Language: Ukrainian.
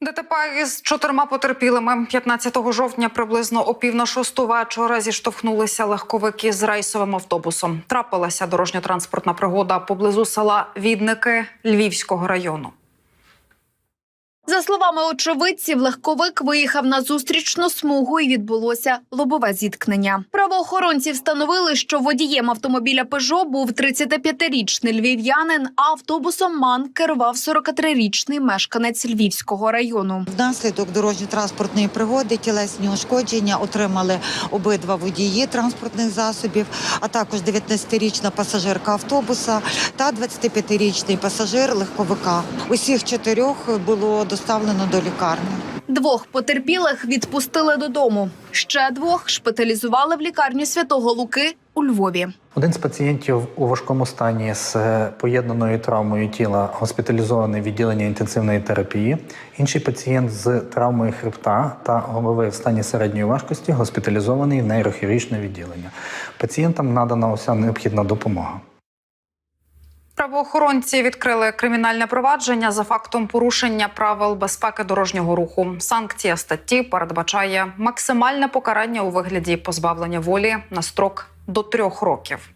ДТП із чотирма потерпілими 15 жовтня приблизно о пів на шосту вечора зіштовхнулися легковики з рейсовим автобусом. Трапилася дорожньо-транспортна пригода поблизу села Відники Львівського району. За словами очевидців, легковик виїхав на зустрічну смугу і відбулося лобове зіткнення. Правоохоронці встановили, що водієм автомобіля Пежо був 35-річний львів'янин, а автобусом МАН керував 43-річний мешканець Львівського району. Внаслідок дорожньо-транспортної пригоди тілесні ушкодження отримали обидва водії транспортних засобів, а також 19-річна пасажирка автобуса та 25-річний пасажир легковика. Усіх чотирьох було доставлено до лікарні. Двох потерпілих відпустили додому. Ще двох шпиталізували в лікарню Святого Луки у Львові. Один з пацієнтів у важкому стані з е, поєднаною травмою тіла госпіталізований в відділення інтенсивної терапії. Інший пацієнт з травмою хребта та голови в стані середньої важкості госпіталізований в нейрохірургічне відділення. Пацієнтам надана уся необхідна допомога. Правоохоронці відкрили кримінальне провадження за фактом порушення правил безпеки дорожнього руху. Санкція статті передбачає максимальне покарання у вигляді позбавлення волі на строк до трьох років.